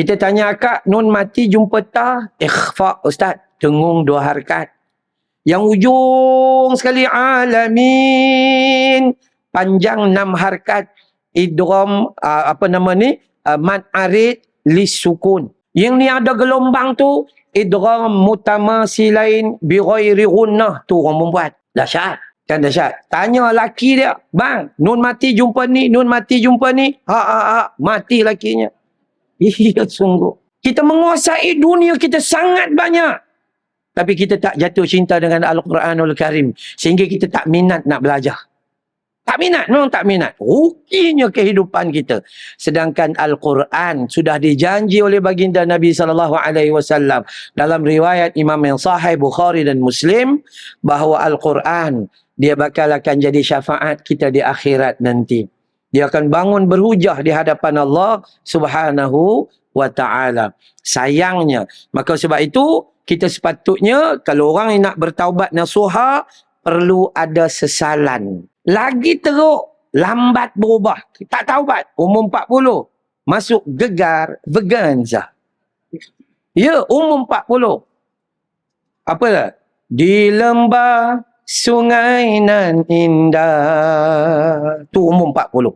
Kita tanya akak, nun mati jumpa ta? Ikhfa Ustaz. Dengung dua harkat. Yang ujung sekali alamin. Panjang enam harkat. Idrom, uh, apa nama ni? Uh, mat arid lis sukun. Yang ni ada gelombang tu, idram mutama silain bighairi gunnah. Tu orang membuat. Dahsyat. Kan dahsyat. Tanya laki dia, bang, nun mati jumpa ni, nun mati jumpa ni. Ha, ha, ha. Mati lakinya. Iya sungguh. Kita menguasai dunia kita sangat banyak. Tapi kita tak jatuh cinta dengan Al-Quranul Karim. Sehingga kita tak minat nak belajar. Tak minat, memang tak minat. Rukinya kehidupan kita. Sedangkan Al-Quran sudah dijanji oleh baginda Nabi SAW dalam riwayat Imam yang sahih Bukhari dan Muslim bahawa Al-Quran dia bakal akan jadi syafaat kita di akhirat nanti. Dia akan bangun berhujah di hadapan Allah subhanahu wa ta'ala. Sayangnya. Maka sebab itu, kita sepatutnya, kalau orang nak bertaubat nasuha, perlu ada sesalan. Lagi teruk, lambat berubah. Tak taubat. Umur 40. Masuk gegar veganza. Ya, umur 40. Apa dah? Di lembah sungai nan indah. Tu umur 40.